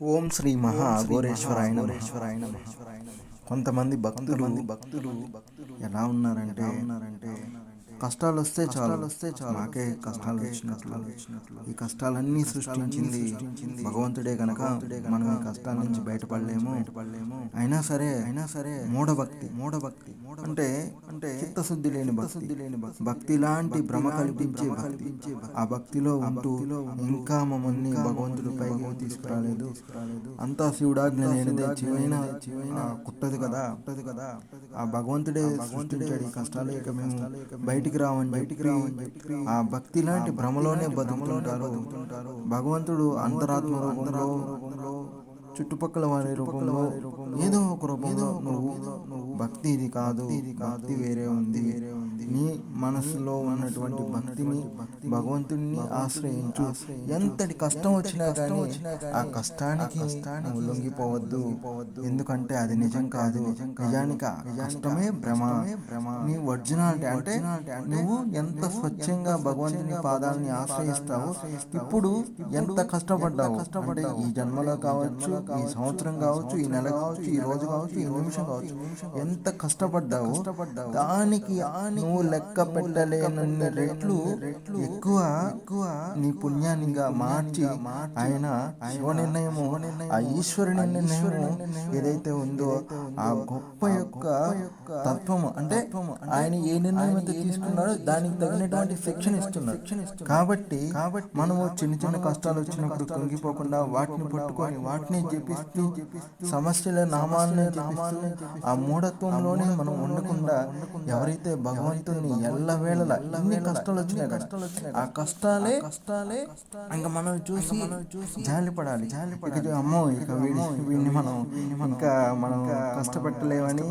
ఓం శ్రీ మహా అఘోరేశ్వరాయ నమః. కొంతమంది భక్తులు భక్తులు ఎలా ఉన్నారంటే ఉన్నారంటే కష్టాలు వస్తే చాలా. వస్తే చాలా. మాకే కష్టాలు వచ్చినట్లు ఈ కష్టాలన్నీ సృష్టించింది భగవంతుడే కనుక మనం ఈ కష్టాల నుంచి బయటపడలేము. అయినా సరే అయినా సరే మూఢభక్తి. మూఢభక్తి. అంటే అంటే చిత్తశుద్ధి లేని భక్తి. లేని భక్తి. లాంటి భ్రమ కల్పించే భక్తి. ఆ భక్తిలో ఉంటూ ఇంకా మమ్మల్ని భగవంతుడు పైకి తీసుకురాలేదు. అంతా శివుడాజ్ఞ లేనిదే చివైన చివైన కుట్టదు కదా. కుట్టదు కదా. ఆ భగవంతుడే సృష్టించాడు ఈ కష్టాలు. ఇక మేము బయటికి రావని బయటికి రావని ఆ భక్తి లాంటి భ్రమలోనే బతుకుతుంటారు. భగవంతుడు అంతరాత్మ రూపంలో చుట్టుపక్కల వారి రూపంలో ఏదో ఒక రూపంలో నువ్వు భక్తి ఇది కాదు భక్తి వేరే ఉంది. నీ మనసులో ఉన్నటువంటి భక్తిని భగవంతుడిని ఆశ్రయించు. ఎంతటి కష్టం వచ్చినా కానీ ఆ కష్టానికి నువ్వు లొంగిపోవద్దు. ఎందుకంటే అది నిజం కాదు. నిజానికి కష్టమే భ్రమ. నీ ఒరిజినాలిటీ అంటే నువ్వు ఎంత స్వచ్ఛంగా భగవంతుని పాదాలని ఆశ్రయిస్తావో ఇప్పుడు ఎంత కష్టపడ్డావు? అంటే ఈ జన్మలో కావచ్చు ఈ సంవత్సరం కావచ్చు ఈ నెల కావచ్చు ఈ రోజు కావచ్చు ఈ నిమిషం కావచ్చు ఎంత కష్టపడ్డావు దానికి నువ్వు లెక్క పెట్టలేనన్ని రెట్లు ఎక్కువ ఎక్కువ నీ పుణ్యాన్నిగా మార్చి ఆయన శివ నిర్ణయము ఆ ఈశ్వరుని నిర్ణయము ఏదైతే ఉందో ఆ గొప్ప యొక్క తత్వము అంటే ఆయన ఏ నిర్ణయం అయితే తీసుకున్నాడో దానికి తగినటువంటి శిక్షణ ఇస్తున్నాడు. కాబట్టి కాబట్టి మనము చిన్న చిన్న కష్టాలు వచ్చినప్పుడు కుంగిపోకుండా వాటిని పట్టుకొని వాటిని చెప్పిస్తూ సమస్యల నామాలని నామాలని ఆ మూఢత్వంలోనే మనం ఉండకుండా ఎవరైతే భగవంతుని ఎల్లవేళలా ఎన్ని కష్టాలు వచ్చినాయి కష్టాలు వచ్చినాయి ఆ కష్టాలే కష్టాలే ఇంకా మనం చూసి జాలి పడాలి జాలి పడాలి అమ్మో ఇక వీడి వీడిని మనం ఇంకా మనం కష్టపెట్టలేమని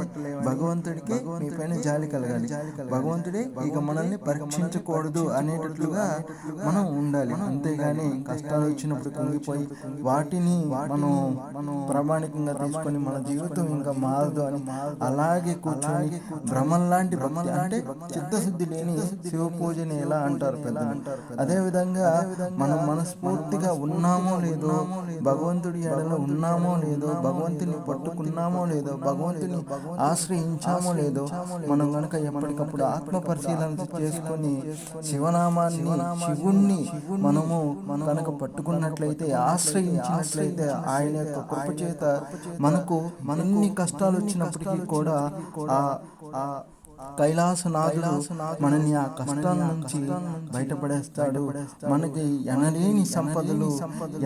భగవంతుడికి మీ పైన జాలి కలగాలి. భగవంతుడే ఇక మనల్ని పరీక్షించకూడదు అనేటట్లుగా మనం ఉండాలి. అంతేగాని కష్టాలు వచ్చినప్పుడు కుంగిపోయి వాటిని మనం మనం ప్రామాణికంగా తీసుకొని మన జీవితం ఇంకా మారదు అని అలాగే కూర్చొని భ్రమం లాంటి భ్రమం లాంటి చిత్తశుద్ధి లేని శివ పూజని ఎలా అంటారు పెద్ద అదే విధంగా మనం మనస్ఫూర్తిగా ఉన్నామో లేదో భగవంతుడి ఎడలో ఉన్నామో లేదో భగవంతుని పట్టుకున్నామో లేదో భగవంతుని ఆశ్రయించామో లేదో మనం కనుక ఎప్పటికప్పుడు ఆత్మ పరిశీలన చేసుకొని శివనామాన్ని శివుణ్ణి మనము కనుక పట్టుకున్నట్లయితే ఆశ్రయించినట్లయితే ఆయన యొక్క కృప చేత మనకు ఎన్ని కష్టాలు వచ్చినప్పటికీ కూడా ఆ ఆ కైలాసనాథుడు మనని ఆ కష్టాల నుంచి బయటపడేస్తాడు. మనకి ఎనలేని సంపదలు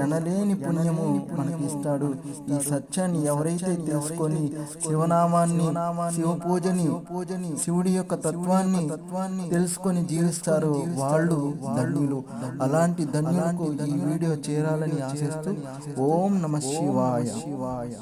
ఎనలేని పుణ్యము మనకి ఇస్తాడు. ఈ సత్యాన్ని ఎవరైతే తెలుసుకొని శివనామాన్ని శివ పూజని పూజని శివుడి యొక్క తత్వాన్ని తత్వాన్ని తెలుసుకొని జీవిస్తారో వాళ్ళు ధన్యులు. అలాంటి ధన్యులకు ఈ వీడియో చేరాలని ఆశిస్తూ ఓం నమ శివాయ శివాయ.